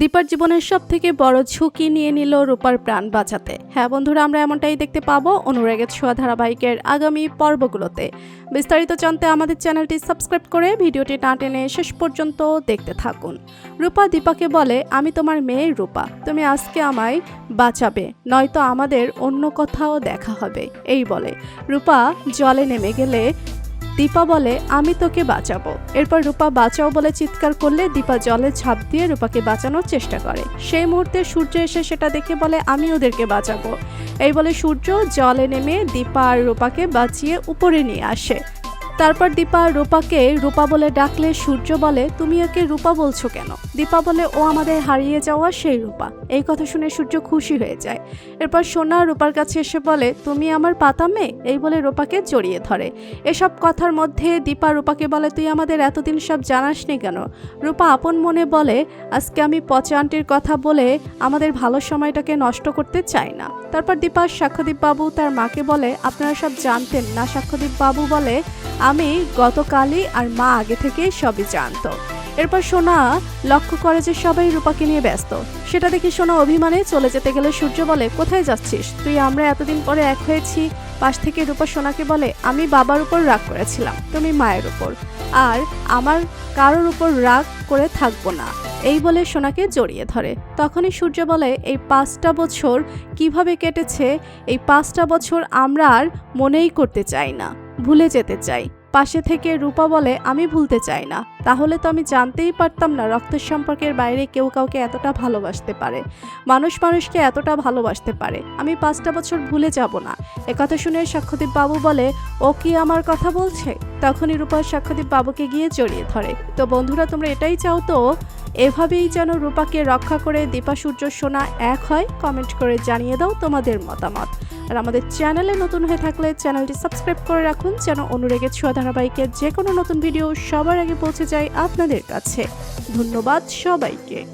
দীপার জীবনের সব থেকে বড় ঝুঁকি নিয়ে নিল রূপার প্রাণ বাঁচাতে। হ্যাঁ বন্ধুরা, আমরা এমনটাই দেখতে পাবো অনুরাগের ছোঁয়া ধারাবাহিকের আগামী পর্বগুলোতে। বিস্তারিত জানতে আমাদের চ্যানেলটি সাবস্ক্রাইব করে ভিডিওটি না টেনে শেষ পর্যন্ত দেখতে থাকুন। রূপা দীপাকে বলে, আমি তোমার মেয়ে রূপা, তুমি আজকে আমায় বাঁচাবে, নয়তো আমাদের অন্য কোথাও দেখা হবে। এই বলে। রূপা জলে নেমে গেলে দীপা বলে, আমি তোকে বাঁচাবো। এরপর রূপা, বাঁচাও বলে চিৎকার করলে দীপা জলে ঝাঁপ দিয়ে রূপাকে বাঁচানোর চেষ্টা করে। সেই মুহূর্তে সূর্য এসে সেটা দেখে বলে, আমি ওদেরকে বাঁচাবো। এই বলে সূর্য জলে নেমে দীপা আর রূপাকে বাঁচিয়ে উপরে নিয়ে আসে। তারপর দীপা রূপাকে, রূপা বলে ডাকলে সূর্য বলে, তুমি ওকে রূপা বলছো কেন? দীপা বলে, ও আমাদের হারিয়ে যাওয়া সেই রূপা। এই কথা শুনে সূর্য খুশি হয়ে যায়। এরপর সোনা রূপার কাছে এসে বলে, তুমি আমার পাতা মেয়ে? এই বলে রূপাকে জড়িয়ে ধরে। এসব কথার মধ্যে দীপা রূপাকে বলে, তুই আমাদের এতদিন সব জানাসনি কেন? রূপা আপন মনে বলে, আজকে আমি পচা আন্টির কথা বলে আমাদের ভালো সময়টাকে নষ্ট করতে চাই না। তারপর দীপা সাক্ষ্যদীপ বাবু তার মাকে বলে, আপনারা সব জানতেন। না সাক্ষ্যদীপ বাবু বলে আমি গতকালই আর মা আগে থেকেই সবই জানতো। এরপর সোনা লক্ষ্য করে যে সবাই রূপাকে নিয়ে ব্যস্ত। সেটা দেখে সোনা অভিমানে চলে যেতে গেলে সূর্য বলে, কোথায় যাচ্ছিস? তুই আমরা এতদিন পরে এক হয়েছি। পাশ থেকে রূপা সোনাকে বলে, আমি বাবার উপর রাগ করেছিলাম। তুমি মায়ের উপর। আর আমার কারোর উপর রাগ করে থাকব না। এই বলে সোনাকে জড়িয়ে ধরে। তখনই সূর্য বলে, এই পাঁচটা বছর কীভাবে কেটেছে? এই পাঁচটা বছর আমরা আর মনেই করতে চাই না। ভুলে যেতে চাই। পাশে থেকে রূপা বলে, আমি ভুলতে চাই না। তাহলে তো আমি জানতেই পারতাম না রক্তের সম্পর্কের বাইরে কেউ কাউকে এতটা ভালোবাসতে পারে। মানুষ মানুষকে এতটা ভালোবাসতে পারে। আমি পাঁচটা বছর ভুলে যাব না। একথা শুনে সাক্ষ্যদীপ বাবু বলে, ও কি আমার কথা বলছে? তখনই রূপা সাক্ষ্যদীপ বাবুকে গিয়ে জড়িয়ে ধরে। তো বন্ধুরা, তোমরা এটাই চাও তো? এভাবেই যেন রূপাকে রক্ষা করে দীপা, সূর্য, সোনা এক হয়? কমেন্ট করে জানিয়ে দাও তোমাদের মতামত। আর আমাদের চ্যানেলে নতুন হয়ে থাকলে চ্যানেলটি সাবস্ক্রাইব করে রাখুন যেন অনুরেগের ছোঁয়া ধারাবাহিকের যে কোনো নতুন ভিডিও সবার আগে পৌঁছে যায় আপনাদের কাছে। ধন্যবাদ সবাইকে।